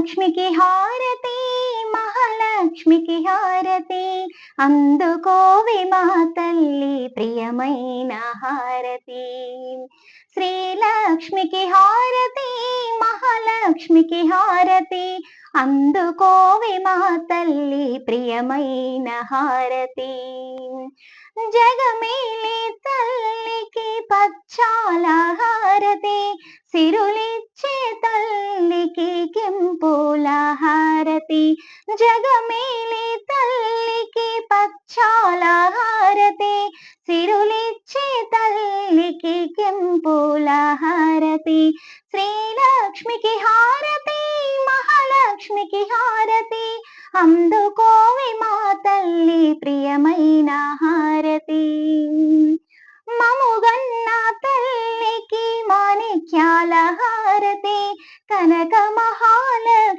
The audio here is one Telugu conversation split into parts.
లక్ష్మికి హారతి మహాలక్ష్మికి హారతి. అందుకోవి మా తల్లి ప్రియమైన హారతి. శ్రీలక్ష్మికి హారతి మహాలక్ష్మికి హారతి. అందుకోవి మా తల్లి ప్రియమైన హారతి. జగమేలి తల్లికి హారతి జగమేలి తల్లికి పచ్చాల హారతి సిరులిచ్చే తల్లికి కెంపుల హారతి శ్రీలక్ష్మికి హారతి మహాలక్ష్మికి హారతి అందుకోవి మా తల్లి ప్రియమైన హారతి. మముగన్న తల్లికి మాణిక్యాల హారతి కనక మహా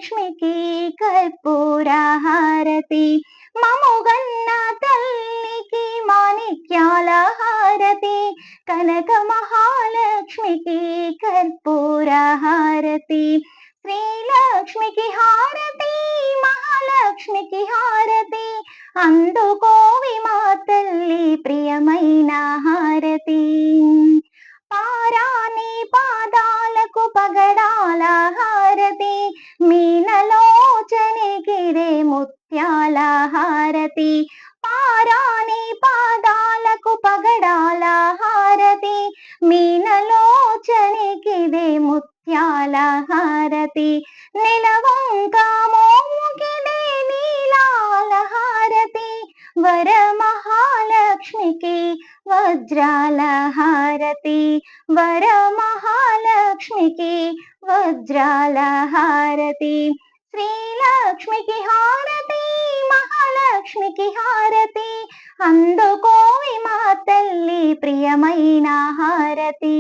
లక్ష్మికి కర్పూర హారతి. మముగన్న తల్లికి మాణిక్యాల హారతి. కనక మహాలక్ష్మికి కర్పూర హారతి. శ్రీలక్ష్మికి హారతి మహాలక్ష్మికి హారతి. అందుకోవి మా తల్లి ప్రియ మీనలోచనికిరే ముత్యాల హారతి పారాణి పాదాలకు పగడాల హారతి మీనలోచనికిదే ముత్యాల హారతి నిలవంక మోముకిదే నీలాల హారతి వర మహాలక్ష్మికి వజ్రాల హారతి వర మహాలక్ష్మికి వజ్రాల హారతి శ్రీలక్ష్మికి హారతి మహాలక్ష్మికి హారతి అందుకోవి మా తల్లి ప్రియమైన హారతి